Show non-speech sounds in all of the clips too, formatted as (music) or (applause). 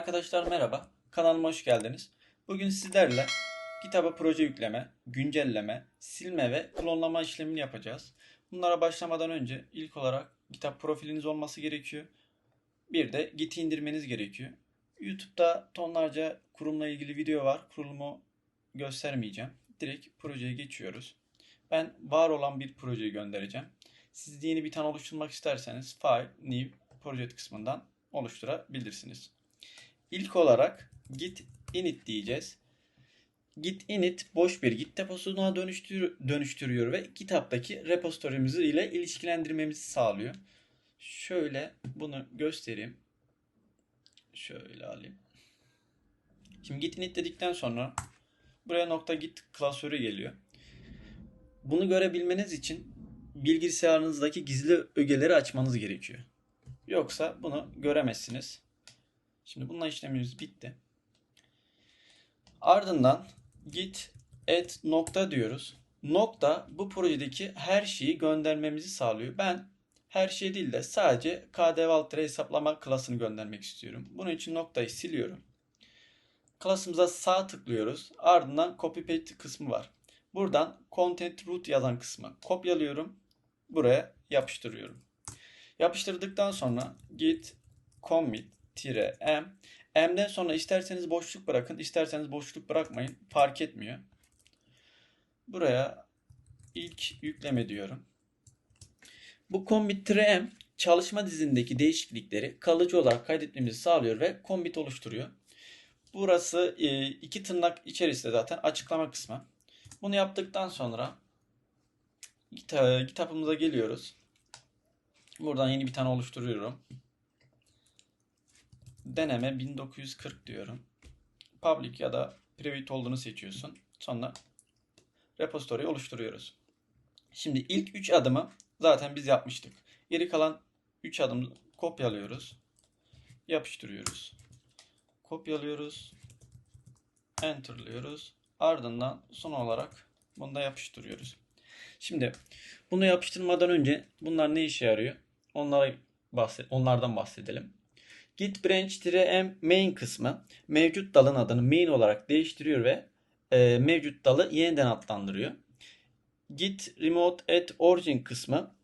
Arkadaşlar merhaba. Kanalıma hoş geldiniz. Bugün sizlerle kitaba proje yükleme, güncelleme, silme ve klonlama işlemini yapacağız. Bunlara başlamadan önce ilk olarak kitap profiliniz olması gerekiyor. Bir de Git'i indirmeniz gerekiyor. YouTube'da tonlarca kurumla ilgili video var. Kurulumu göstermeyeceğim. Direkt projeye geçiyoruz. Ben var olan bir projeyi göndereceğim. Siz yeni bir tane oluşturmak isterseniz File, New, Project kısmından oluşturabilirsiniz. İlk olarak git init diyeceğiz. Git init boş bir git deposuna dönüştür dönüştürüyor ve kitaptaki repository'mizi ile ilişkilendirmemizi sağlıyor. Şöyle bunu göstereyim. Şöyle alayım. Şimdi git init dedikten sonra buraya nokta git klasörü geliyor. Bunu görebilmeniz için bilgisayarınızdaki gizli ögeleri açmanız gerekiyor. Yoksa bunu göremezsiniz. Şimdi bununla işlemimiz bitti. Ardından git et nokta diyoruz. Nokta bu projedeki her şeyi göndermemizi sağlıyor. Ben her şey değil de sadece KDV Altre hesaplama klasını göndermek istiyorum. Bunun için noktayı siliyorum. Klasımıza sağ tıklıyoruz. Ardından copy paste kısmı var. Buradan content root yazan kısmı kopyalıyorum. Buraya yapıştırıyorum. Yapıştırdıktan sonra git commit tire m m'den sonra isterseniz boşluk bırakın, isterseniz boşluk bırakmayın. Fark etmiyor. Buraya ilk yükleme diyorum. Bu commit tire m çalışma dizindeki değişiklikleri kalıcı olarak kaydetmemizi sağlıyor ve commit oluşturuyor. Burası e, iki tırnak içerisinde zaten açıklama kısmı. Bunu yaptıktan sonra kitapımıza geliyoruz. Buradan yeni bir tane oluşturuyorum. Deneme 1940 diyorum. Public ya da private olduğunu seçiyorsun. Sonra repository oluşturuyoruz. Şimdi ilk 3 adımı zaten biz yapmıştık. Geri kalan 3 adım kopyalıyoruz. Yapıştırıyoruz. Kopyalıyoruz. Enter'lıyoruz. Ardından son olarak bunu da yapıştırıyoruz. Şimdi bunu yapıştırmadan önce bunlar ne işe yarıyor? Onlara bahset, onlardan bahsedelim. Git branch-m main kısmı mevcut dalın adını main olarak değiştiriyor ve e, mevcut dalı yeniden adlandırıyor. Git remote at origin kısmı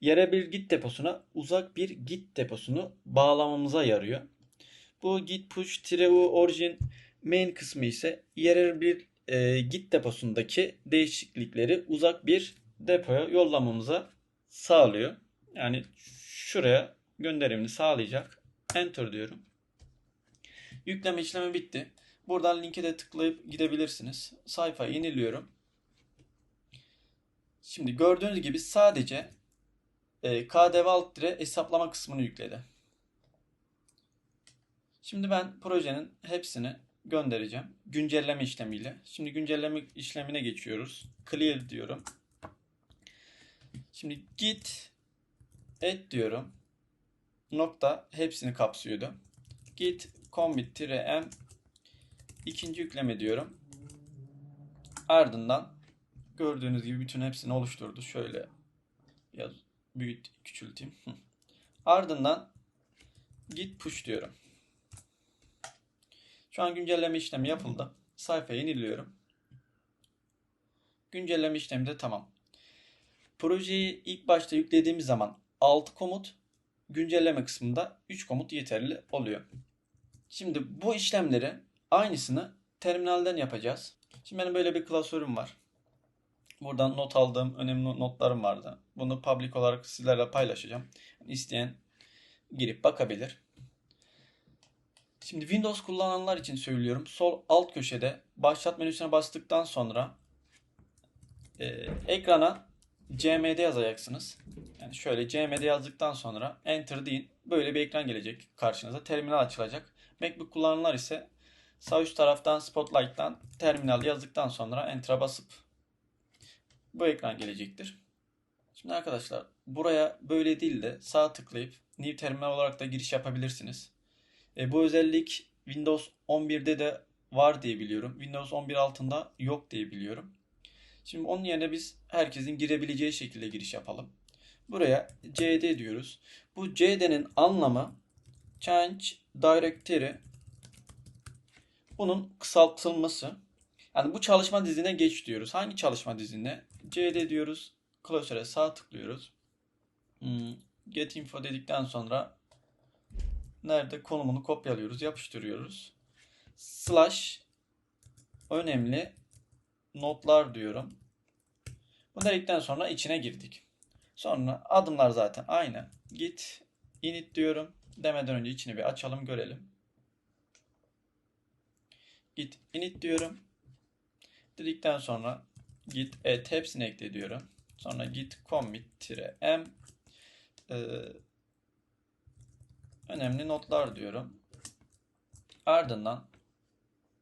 yere bir git deposuna uzak bir git deposunu bağlamamıza yarıyor. Bu git push-u origin main kısmı ise yere bir e, git deposundaki değişiklikleri uzak bir depoya yollamamıza sağlıyor. Yani şuraya gönderimini sağlayacak. Enter diyorum. Yükleme işlemi bitti. Buradan linke de tıklayıp gidebilirsiniz. Sayfayı yeniliyorum. Şimdi gördüğünüz gibi sadece e, KDV alt dire hesaplama kısmını yükledi. Şimdi ben projenin hepsini göndereceğim. Güncelleme işlemiyle. Şimdi güncelleme işlemine geçiyoruz. Clear diyorum. Şimdi git et diyorum. Nokta hepsini kapsıyordu. Git commit m ikinci yükleme diyorum. Ardından gördüğünüz gibi bütün hepsini oluşturdu. Şöyle biraz büyüt küçülteyim. (laughs) Ardından git push diyorum. Şu an güncelleme işlemi yapıldı. Sayfayı yeniliyorum. Güncelleme işlemi de tamam. Projeyi ilk başta yüklediğimiz zaman 6 komut, güncelleme kısmında 3 komut yeterli oluyor. Şimdi bu işlemleri aynısını terminalden yapacağız. Şimdi benim böyle bir klasörüm var. Buradan not aldığım önemli notlarım vardı. Bunu public olarak sizlerle paylaşacağım. İsteyen girip bakabilir. Şimdi Windows kullananlar için söylüyorum. Sol alt köşede başlat menüsüne bastıktan sonra e, ekrana cmd yazacaksınız. Yani şöyle cmd yazdıktan sonra enter deyin. Böyle bir ekran gelecek karşınıza. Terminal açılacak. MacBook kullananlar ise sağ üst taraftan Spotlight'tan terminal yazdıktan sonra enter'a basıp bu ekran gelecektir. Şimdi arkadaşlar buraya böyle değil de sağ tıklayıp New Terminal olarak da giriş yapabilirsiniz. E, bu özellik Windows 11'de de var diye biliyorum. Windows 11 altında yok diye biliyorum. Şimdi onun yerine biz herkesin girebileceği şekilde giriş yapalım. Buraya cd diyoruz. Bu cd'nin anlamı Change Directory bunun kısaltılması. Yani bu çalışma diziline geç diyoruz. Hangi çalışma diziline? CD diyoruz. Klasöre sağ tıklıyoruz. Hmm, Get info dedikten sonra nerede konumunu kopyalıyoruz, yapıştırıyoruz. Slash önemli notlar diyorum. Bunu dedikten sonra içine girdik. Sonra adımlar zaten aynı. Git init diyorum. Demeden önce içini bir açalım görelim. Git init diyorum. Dedikten sonra git et hepsini ekle diyorum. Sonra git commit-m ee, önemli notlar diyorum. Ardından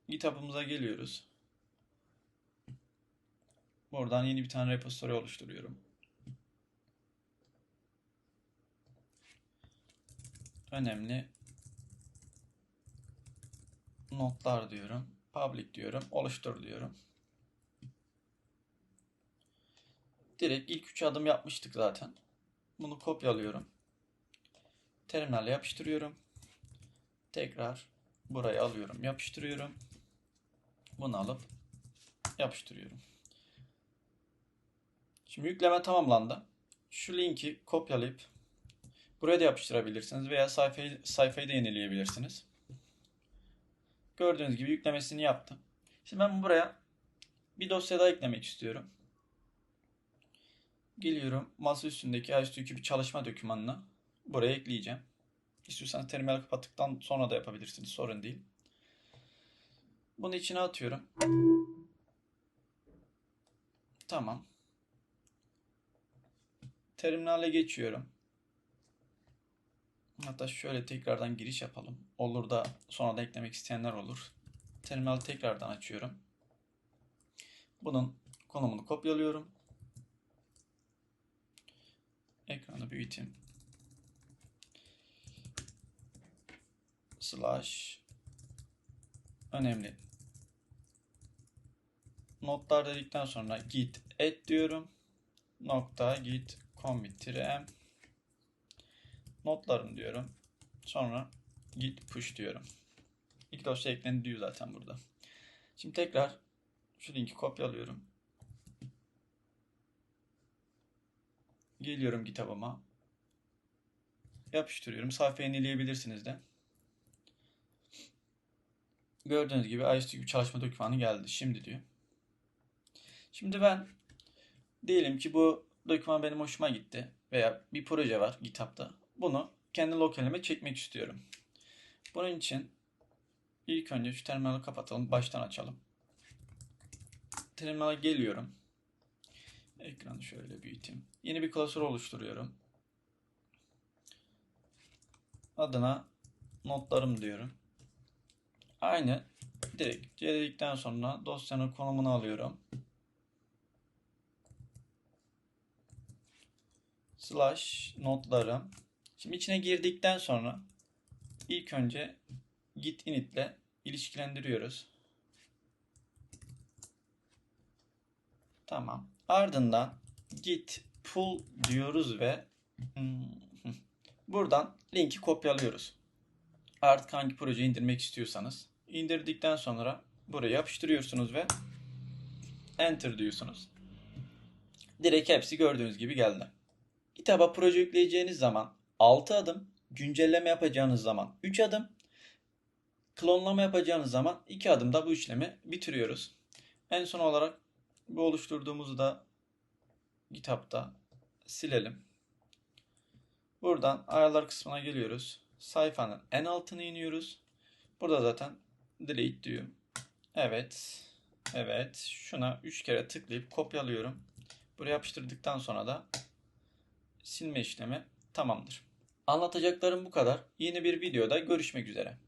GitHub'ımıza geliyoruz. Buradan yeni bir tane repository oluşturuyorum. Önemli notlar diyorum. Public diyorum. Oluştur diyorum. Direkt ilk üç adım yapmıştık zaten. Bunu kopyalıyorum. Terminale yapıştırıyorum. Tekrar buraya alıyorum. Yapıştırıyorum. Bunu alıp yapıştırıyorum. Şimdi yükleme tamamlandı. Şu linki kopyalayıp buraya da yapıştırabilirsiniz veya sayfayı, sayfayı da yenileyebilirsiniz. Gördüğünüz gibi yüklemesini yaptım. Şimdi ben buraya bir dosya daha eklemek istiyorum. Geliyorum masa üstündeki AIST bir çalışma dokümanına buraya ekleyeceğim. İstiyorsanız terminal kapattıktan sonra da yapabilirsiniz. Sorun değil. Bunu içine atıyorum. Tamam. Terminale geçiyorum. Hatta şöyle tekrardan giriş yapalım. Olur da sonra da eklemek isteyenler olur. Terminal tekrardan açıyorum. Bunun konumunu kopyalıyorum. Ekranı büyüteyim. Slash önemli. Notlar dedikten sonra git et diyorum. Nokta git commit m notlarım diyorum. Sonra git push diyorum. İlk dosya eklendi diyor zaten burada. Şimdi tekrar şu linki kopyalıyorum. Geliyorum kitabıma. Yapıştırıyorum. Sayfayı yenileyebilirsiniz de. Gördüğünüz gibi ISTQ çalışma dokümanı geldi. Şimdi diyor. Şimdi ben diyelim ki bu doküman benim hoşuma gitti. Veya bir proje var GitHub'da. Bunu kendi lokalime çekmek istiyorum. Bunun için ilk önce şu terminali kapatalım. Baştan açalım. Terminale geliyorum. Ekranı şöyle büyüteyim. Yeni bir klasör oluşturuyorum. Adına notlarım diyorum. Aynı direkt C dedikten sonra dosyanın konumunu alıyorum. Slash notlarım. Şimdi içine girdikten sonra ilk önce git init ile ilişkilendiriyoruz. Tamam. Ardından git pull diyoruz ve hmm, (laughs) buradan linki kopyalıyoruz. Artık hangi projeyi indirmek istiyorsanız indirdikten sonra buraya yapıştırıyorsunuz ve enter diyorsunuz. Direkt hepsi gördüğünüz gibi geldi. GitHub'a proje yükleyeceğiniz zaman 6 adım, güncelleme yapacağınız zaman 3 adım, klonlama yapacağınız zaman 2 adımda bu işlemi bitiriyoruz. En son olarak bu oluşturduğumuzu da GitHub'da silelim. Buradan ayarlar kısmına geliyoruz. Sayfanın en altına iniyoruz. Burada zaten delete diyor. Evet. Evet. Şuna 3 kere tıklayıp kopyalıyorum. Buraya yapıştırdıktan sonra da silme işlemi tamamdır. Anlatacaklarım bu kadar. Yeni bir videoda görüşmek üzere.